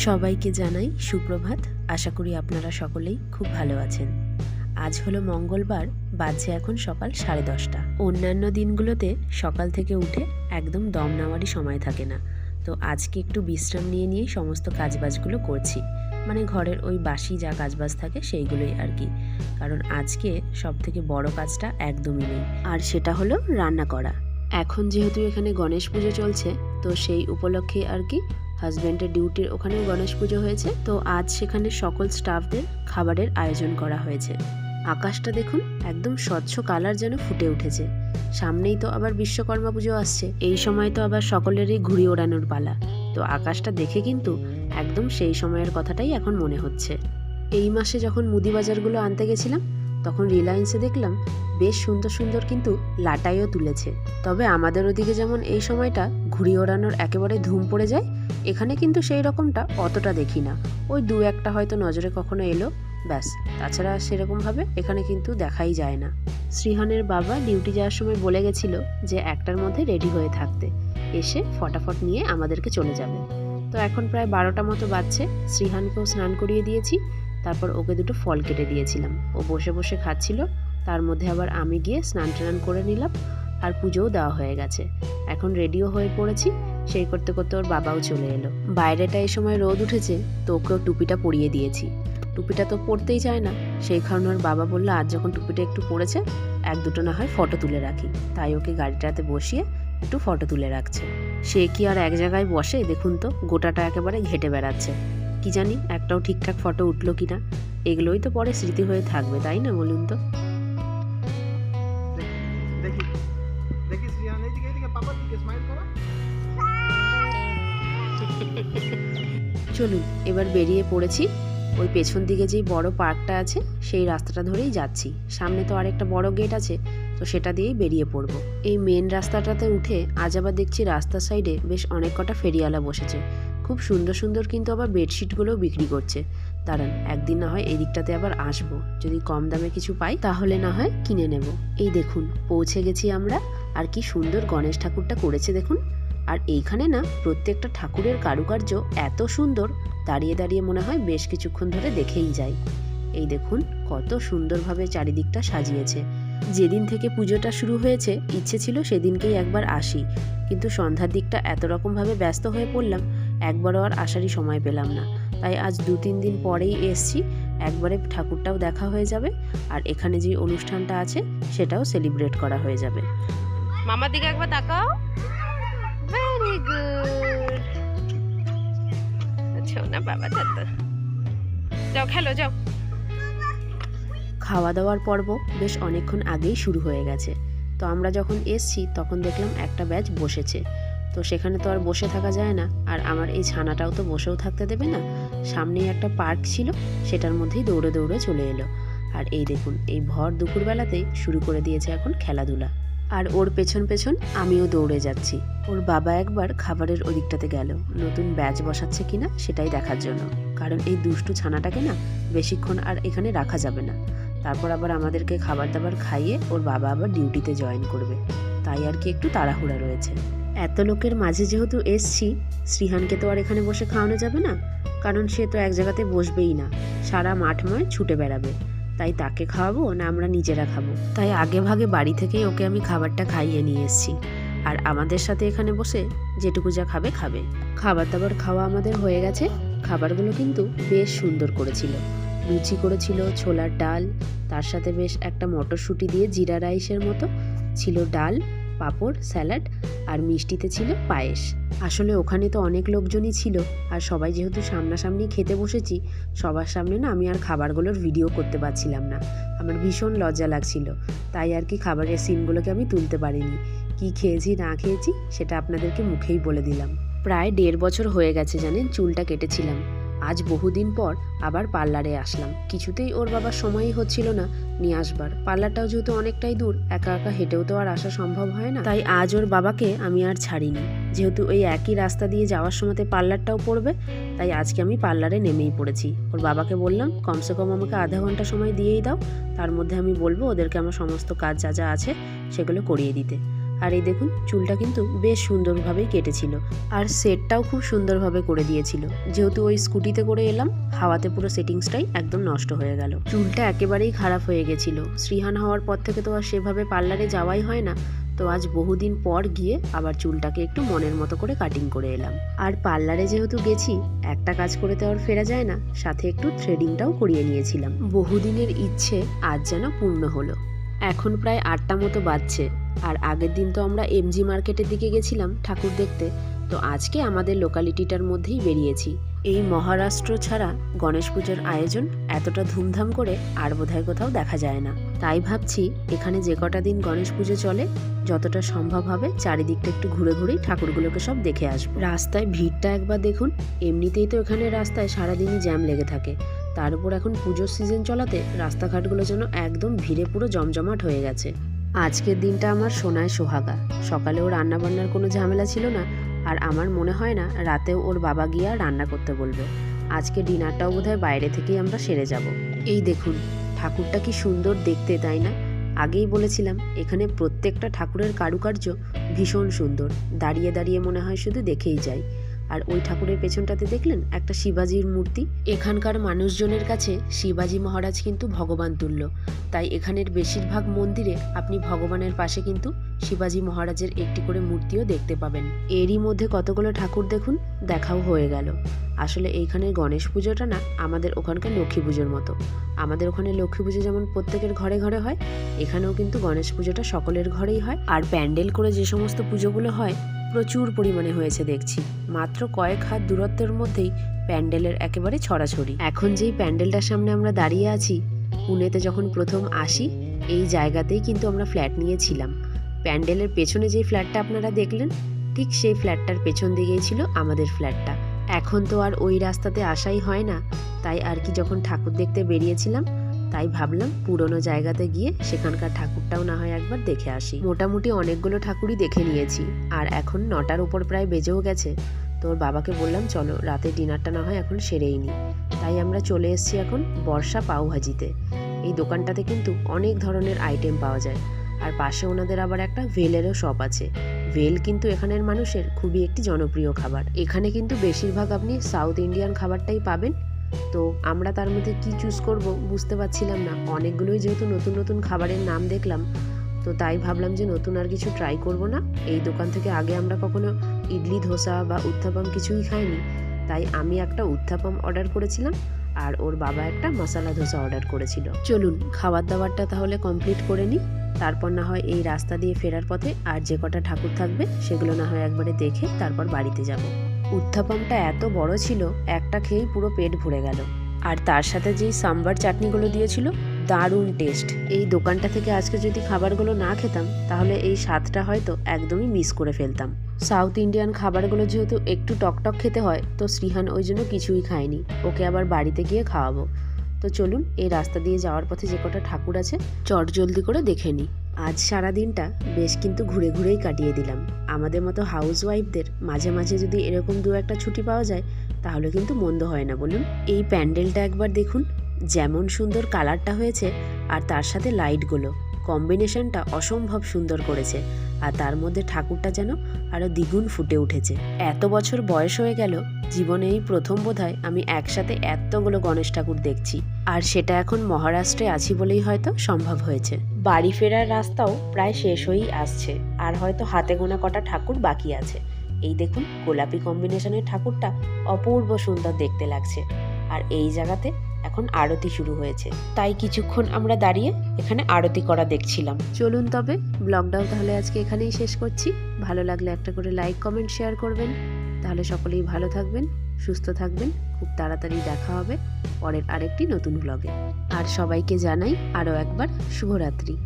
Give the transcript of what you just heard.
সবাইকে জানাই সুপ্রভাত। আশা করি আপনারা সকলেই খুব ভালো আছেন। আজ হলো মঙ্গলবার, বাজছে এখন সকাল সাড়ে দশটা। অন্যান্য দিনগুলোতে সকাল থেকে উঠে একদম দম নেওয়ারই সময় থাকে না। তো আজকে একটু বিশ্রাম নিয়ে নিয়েই সমস্ত কাজবাজগুলো করছি। মানে ঘরের ওই বাসি যা কাজবাজ থাকে সেইগুলোই আর কি। কারণ আজকে সব থেকে বড় কাজটা একদমই নেই। আর সেটা হলো রান্না করা। এখন যেহেতু এখানে গণেশ পুজো চলছে, তো সেই উপলক্ষে আর কি হাজব্যান্ডের ডিউটির ওখানেও গণেশ পুজো হয়েছে, তো আজ সেখানে সকল স্টাফদের খাবারের আয়োজন করা হয়েছে। আকাশটা দেখুন একদম স্বচ্ছ কালার যেন ফুটে উঠেছে। সামনেই তো আবার বিশ্বকর্মা পুজো আসছে, এই সময় তো আবার সকলেরই ঘুড়ি ওড়ানোর পালা। তো আকাশটা দেখে কিন্তু একদম সেই সময়ের কথাটাই এখন মনে হচ্ছে। এই মাসে যখন মুদি বাজারগুলো আনতে গেছিলাম, তখন রিলায়েন্সে দেখলাম বেশ সুন্দর সুন্দর কিন্তু লাটাইও তুলেছে। তবে আমাদের ওদিকে যেমন এই সময়টা ঘুড়ি ওড়ানোর একেবারে ধুম পড়ে যায়, এখানে কিন্তু সেই রকমটা অতটা দেখি না। ওই দু একটা হয়তো নজরে কখনো এলো, ব্যাস। তাছাড়া সেরকমভাবে এখানে কিন্তু দেখাই যায় না। শ্রীহানের বাবা ডিউটি যাওয়ার সময় বলে গেছিল যে একটার মধ্যে রেডি হয়ে থাকতে। এসে ফটাফট নিয়ে আমাদেরকে চলে যাবে। তো এখন প্রায় বারোটা মতো বাজছে। শ্রীহানকেও স্নান করিয়ে দিয়েছি। তারপর ওকে দুটো ফল কেটে দিয়েছিলাম। ও বসে বসে খাচ্ছিল। তার মধ্যে আবার আমি গিয়ে স্নান টান করে নিলাম আর পুজোও দেওয়া হয়ে গেছে। এখন রেডিও হয়ে পড়েছি, সেই করতে করতে ওর বাবাও চলে এলো। বাইরেটা এই সময় রোদ উঠেছে, তো ওকেও টুপিটা পরিয়ে দিয়েছি। টুপিটা তো পরতেই চায় না, সেই কারণে ওর বাবা বলল, আজ যখন টুপিটা একটু পড়েছে এক দুটো না হয় ফটো তুলে রাখি। তাই ওকে গাড়িটাতে বসিয়ে একটু ফটো তুলে রাখছে। সে কি আর এক জায়গায় বসে, দেখুন তো, গোটাটা একেবারে ঘেটে বেড়াচ্ছে। কি জানি, একটাও ঠিকঠাক ফটো উঠল কি না এগুলোই তো পরে স্মৃতি হয়ে থাকবে, তাই না বলুন তো? চলুন, এবার বেরিয়ে পড়েছি। ওই পেছন দিকে যেই বড় পার্কটা আছে, সেই রাস্তাটা ধরেই যাচ্ছি। সামনে তো আরেকটা বড় গেট আছে, তো সেটা দিয়েই বেরিয়ে পড়ব। এই মেন রাস্তাটাতে উঠে আজ আবার দেখছি রাস্তার সাইডে বেশ অনেক কটা ফেরিওয়ালা বসেছে। খুব সুন্দর সুন্দর কিন্তু আবার বেডশিটগুলোও বিক্রি করছে। দাঁড়ান, একদিন না হয় এই দিকটাতে আবার আসব। যদি কম দামে কিছু পাই, তাহলে না হয় কিনে নেব। এই দেখুন, পৌঁছে গেছি আমরা। আর কি সুন্দর গণেশ ঠাকুরটা করেছে দেখুন। আর এইখানে না প্রত্যেকটা ঠাকুরের কারুকার্য এত সুন্দর, দাঁড়িয়ে দাঁড়িয়ে মনে হয় বেশ কিছুক্ষণ ধরে দেখেই যাই এই দেখুন, কত সুন্দরভাবে চারিদিকটা সাজিয়েছে। যেদিন থেকে পুজোটা শুরু হয়েছে, ইচ্ছে ছিল সেদিনকেই একবার আসি। কিন্তু সন্ধ্যার দিকটা এত রকমভাবে ব্যস্ত হয়ে পড়লাম, একবারও আর আসারই সময় পেলাম না। তাই আজ দু তিন দিন পরেই এসছি, একবারে ঠাকুরটাও দেখা হয়ে যাবে, আর এখানে যে অনুষ্ঠানটা আছে, সেটাও সেলিব্রেট করা হয়ে যাবে। মামার দিকে একবার তাকাও। গুড। না, বাবা দাদা যাও। খেলো, যাও। খাওয়া দাওয়ার পর্ব বেশ অনেকক্ষণ আগেই শুরু হয়ে গেছে। তো আমরা যখন এসছি, তখন দেখলাম একটা ব্যাচ বসেছে। তো সেখানে তো আর বসে থাকা যায় না, আর আমার এই ছানাটাও তো বসেও থাকতে দেবে না। সামনেই একটা পার্ক ছিল, সেটার মধ্যেই দৌড়ে দৌড়ে চলে এলো। আর এই দেখুন, এই ভর দুপুরবেলাতেই শুরু করে দিয়েছে এখন খেলাধুলা। আর ওর পেছন পেছন আমিও দৌড়ে যাচ্ছি। ওর বাবা একবার খাবারের ওদিকটাতে গেল। নতুন ব্যাচ বসাচ্ছে কিনা সেটাই দেখার জন্য। কারণ এই দুষ্টু ছানাটাকে না বেশিক্ষণ আর এখানে রাখা যাবে না। তারপর আবার আমাদেরকে খাবার দাবার খাইয়ে ওর বাবা আবার ডিউটিতে জয়েন করবে। তাই আর কি একটু তাড়াহুড়া রয়েছে। এত লোকের মাঝে যেহেতু এসছি, শ্রীহানকে তো আর এখানে বসে খাওয়ানো যাবে না। কারণ সে তো এক জায়গাতে বসবেই না। সারা মাঠময় ছুটে বেড়াবে। তাই তাকে খাওয়াবো, না আমরা নিজেরা খাব। তাই আগে ভাগে বাড়ি থেকেই ওকে আমি খাবারটা খাইয়ে নিয়ে এসেছি। আর আমাদের সাথে এখানে বসে যেটুকু যা খাবে খাবে। খাবার দাবার খাওয়া আমাদের হয়ে গেছে। খাবারগুলো কিন্তু বেশ সুন্দর করেছিল। লুচি করেছিল, ছোলার ডাল, তার সাথে বেশ একটা মটরশুঁটি দিয়ে জিরা রাইসের মতো ছিল ডাল। পাঁপড়, স্যালাড আর মিষ্টিতে ছিল পায়েস। আসলে ওখানে তো অনেক লোকজনই ছিল আর সবাই যেহেতু সামনাসামনি খেতে বসেছি, সবার সামনে না আমি আর খাবারগুলোর ভিডিও করতে পারছিলাম না। আমার ভীষণ লজ্জা লাগছিল, তাই আর কি খাবারের সিনগুলোকে আমি তুলতে পারিনি। কি খেয়েছি, না খেয়েছি, সেটা আপনাদেরকে মুখেই বলে দিলাম। প্রায় দেড় বছর হয়ে গেছে জানেন, চুলটা কেটেছিলাম। আজ বহুদিন পর আবার পার্লারে আসলাম। কিছুতেই ওর বাবার সময়ই হচ্ছিল না নিয়ে আসবার। পার্লারটাও যেহেতু অনেকটাই দূর, একা একা হেঁটেও তো আর আসা সম্ভব হয় না। তাই আজ ওর বাবাকে আমি আর ছাড়িনি। যেহেতু ওই একই রাস্তা দিয়ে যাওয়ার সময়তে পার্লারটাও পড়বে, তাই আজকে আমি পার্লারে নেমেই পড়েছি। ওর বাবাকে বললাম, কমসে কম আমাকে আধা ঘণ্টা সময় দিয়েই দাও। তার মধ্যে আমি বলব ওদেরকে আমার সমস্ত কাজ যা যা আছে সেগুলো করিয়ে দিতে। আর এই দেখুন, চুলটা কিন্তু বেশ সুন্দরভাবেই কেটেছিল। আর সেটটাও খুব সুন্দরভাবে করে দিয়েছিল। যেহেতু ওই স্কুটিতে করে এলাম, হাওয়াতে পুরো সেটিংসটাই একদম নষ্ট হয়ে গেল। চুলটা একেবারেই খারাপ হয়ে গেছিল। শ্রীহান হওয়ার পর থেকে তো আর সেভাবে পার্লারে যাওয়াই হয় না। তো আজ বহুদিন পর গিয়ে আবার চুলটাকে একটু মনের মতো করে কাটিং করে এলাম। আর পার্লারে যেহেতু গেছি, একটা কাজ করে তো আর ফেরা যায় না। সাথে একটু থ্রেডিংটাও করিয়ে নিয়েছিলাম। বহুদিনের ইচ্ছে আজ যেন পূর্ণ হলো। এখন প্রায় আটটা মতো বাজছে। আর আগের দিন তো আমরা এমজি মার্কেটের দিকে গেছিলাম ঠাকুর দেখতে। তো আজকে আমাদের লোকালিটিটার মধ্যেই বেরিয়েছি। এই মহারাষ্ট্র ছাড়া গণেশ পুজোর আয়োজন এতটা ধুমধাম করে আর বোধহয় কোথাও দেখা যায় না। তাই ভাবছি এখানে যে কটা দিন গণেশ পুজো চলে, যতটা সম্ভব হবে চারিদিকটা একটু ঘুরে ঘুরেই ঠাকুরগুলোকে সব দেখে আসব। রাস্তায় ভিড়টা একবার দেখুন, এমনিতেই তো এখানে রাস্তায় সারাদিনই জ্যাম লেগে থাকে। তার উপর এখন পুজোর সিজন চলাতে রাস্তাঘাটগুলো যেন একদম ভিড়ে পুরো জমজমাট হয়ে গেছে। আজকের দিনটা আমার সোনায় সোহাগা। সকালেও রান্না বান্নার কোনো ঝামেলা ছিল না, আর আমার মনে হয় না রাতেও ওর বাবা গিয়ে রান্না করতে বলবে। আজকে ডিনারটাও বোধহয় বাইরে থেকেই আমরা সেরে যাব। এই দেখুন, ঠাকুরটা কি সুন্দর দেখতে, তাই না? আগেই বলেছিলাম, এখানে প্রত্যেকটা ঠাকুরের কারুকার্য ভীষণ সুন্দর। দাঁড়িয়ে দাঁড়িয়ে মনে হয় শুধু দেখেই যাই। আর ওই ঠাকুরের পেছনটাতে দেখলেন একটা শিবাজির মূর্তি। এখানকার মানুষজনের কাছে শিবাজি মহারাজ কিন্তু ভগবান তুল্য। তাই এখানের বেশিরভাগ মন্দিরে আপনি ভগবানের পাশে কিন্তু শিবাজি মহারাজের একটি করে মূর্তিও দেখতে পাবেন। এরই মধ্যে কতগুলো ঠাকুর দেখুন, দেখাও হয়ে গেল। আসলে এইখানের গণেশ পুজোটা না আমাদের ওখানকার লক্ষ্মী পুজোর মতো। আমাদের ওখানে লক্ষ্মী পুজো যেমন প্রত্যেকের ঘরে ঘরে হয়, এখানেও কিন্তু গণেশ পুজোটা সকলের ঘরেই হয়। আর প্যান্ডেল করে যে সমস্ত পুজোগুলো হয় প্রচুর পরিমাণে হয়েছে দেখছি। মাত্র কয়েক হাত দূরত্বের মধ্যেই প্যান্ডেলের একেবারে ছড়াছড়ি। এখন যেই প্যান্ডেলটার সামনে আমরা দাঁড়িয়ে আছি, পুনেতে যখন প্রথম আসি, এই জায়গাতেই কিন্তু আমরা ফ্ল্যাট নিয়েছিলাম। প্যান্ডেলের পেছনে যেই ফ্ল্যাটটা আপনারা দেখলেন, ঠিক সেই ফ্ল্যাটটার পেছন দিকেই ছিল আমাদের ফ্ল্যাটটা। এখন তো আর ওই রাস্তাতে আসাই হয় না, তাই আর কি যখন ঠাকুর দেখতে বেরিয়েছিলাম তাই ভাবলাম পুরনো জায়গাতে গিয়ে সেখানকার ঠাকুরটাও না হয় একবার দেখে আসি। মোটামুটি অনেকগুলো ঠাকুরই দেখে নিয়েছি। আর এখন নটার উপর প্রায় বেজেও গেছে। তোর বাবাকে বললাম, চলো, রাতে ডিনারটা না হয় এখন সেরেই নি। তাই আমরা চলে এসেছি এখন বর্ষা পাওভাজিতে। এই দোকানটাতে কিন্তু অনেক ধরনের আইটেম পাওয়া যায়। আর পাশে ওনাদের আবার একটা ভেলেরও শপ আছে। ভেল কিন্তু এখানের মানুষের খুবই একটি জনপ্রিয় খাবার। এখানে কিন্তু বেশিরভাগ আপনি সাউথ ইন্ডিয়ান খাবারটাই পাবেন। তো আমরা তার মধ্যে কি চুজ করব বুঝতে পারছিলাম না। অনেকগুলোই যেহেতু নতুন নতুন খাবারের নাম দেখলাম, তো তাই ভাবলাম যে নতুন আর কিছু ট্রাই করব না। এই দোকান থেকে আগে আমরা কখনো ইডলি, ধোসা বা উত্থাপম কিছুই খাইনি। তাই আমি একটা উত্থাপম অর্ডার করেছিলাম আর ওর বাবা একটা মশলা, ধোসা অর্ডার করেছিল। চলুন খাবার দাবারটা তাহলে কমপ্লিট করে নিই। তারপর না হয় এই রাস্তা দিয়ে ফেরার পথে আর যে কটা ঠাকুর থাকবে সেগুলো না হয় একবারে দেখে তারপর বাড়িতে যাব। উত্থাপমটা এত বড় ছিল, একটা খেয়েই পুরো পেট ভরে গেল। আর তার সাথে যেই সাম্বার চাটনিগুলো দিয়েছিল, দারুণ টেস্ট এই দোকানটা থেকে আজকে যদি খাবারগুলো না খেতাম, তাহলে এই স্বাদটা হয়তো একদমই মিস করে ফেলতাম। সাউথ ইন্ডিয়ান খাবারগুলো যেহেতু একটু টকটক খেতে হয়, তো শ্রীহান ওই জন্য কিছুই খায়নি। ওকে আবার বাড়িতে গিয়ে খাওয়াবো। তো চলুন, এই রাস্তা দিয়ে যাওয়ার পথে যে কটা ঠাকুর আছে চট জলদি করে দেখে নিই। আজ সারা দিনটা বেশ কিন্তু ঘুরে ঘুরেই কাটিয়ে দিলাম। আমাদের মতো হাউস ওয়াইফদের মাঝে মাঝে যদি এরকম দু একটা ছুটি পাওয়া যায়, তাহলে কিন্তু মন্দ হয় না বলুন। এই প্যান্ডেলটা একবার দেখুন, যেমন সুন্দর কালারটা হয়েছে আর তার সাথে লাইটগুলো। কম্বিনেশনটা অসম্ভব সুন্দর করেছে। আর তার মধ্যে ঠাকুরটা যেন আরও দ্বিগুণ ফুটে উঠেছে। এত বছর বয়স হয়ে গেল, জীবনে এই প্রথম বোধহয় আমি একসাথে এতগুলো গণেশ ঠাকুর দেখছি। আর সেটা এখন মহারাষ্ট্রে আছি বলেই হয়তো সম্ভব হয়েছে। বাড়ি ফেরার রাস্তাও প্রায় শেষ হয়েই আসছে, আর হয়তো হাতে গোনা কটা ঠাকুর বাকি আছে। এই দেখুন, গোলাপি কম্বিনেশনের ঠাকুরটা অপূর্ব সুন্দর দেখতে লাগছে। আর এই জায়গাতে এখন আরতি শুরু হয়েছে। তাই কিছুক্ষণ আমরা দাঁড়িয়ে এখানে আরতি করা দেখছিলাম। চলুন তবে, ব্লগটাও তাহলে আজকে এখানেই শেষ করছি। ভালো লাগলে একটা করে লাইক, কমেন্ট, শেয়ার করবেন। তাহলে সকলেই ভালো থাকবেন, সুস্থ থাকবেন। খুব তাড়াতাড়ি দেখা হবে পরের আরেকটি নতুন ব্লগে আর সবাইকে জানাই আরও একবার শুভরাত্রি।